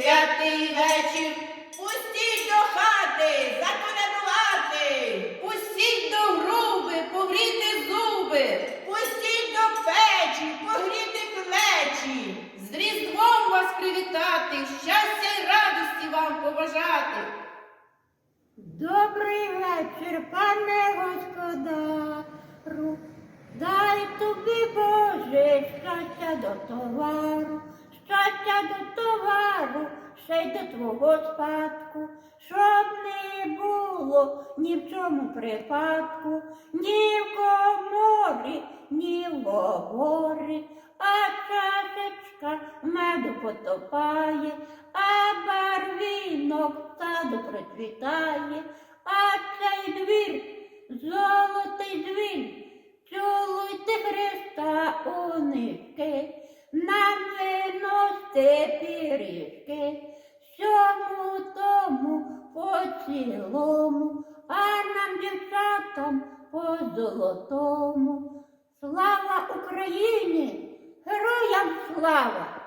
Святий вечір, пустіть до хати, заколядувати, пустіть до груби, погріти зуби, пустіть до печі, погріти плечі, з різдвом вас привітати, щастя й радості вам побажати. Добрий вечір, пане господару, дай тобі Боже, щастя до товару, щастя до товару ще й до твого спадку, щоб не було ні в чому припадку, ні в коморі, ні в горі, а чашечка меду потопає, а барвінок саду процвітає, а цей двір золотий дзвін. Чулуйте Христа у нитки, нам виносьте пиріжки, тому по цілому, а нам дівчатам по золотому. Слава Україні! Героям слава!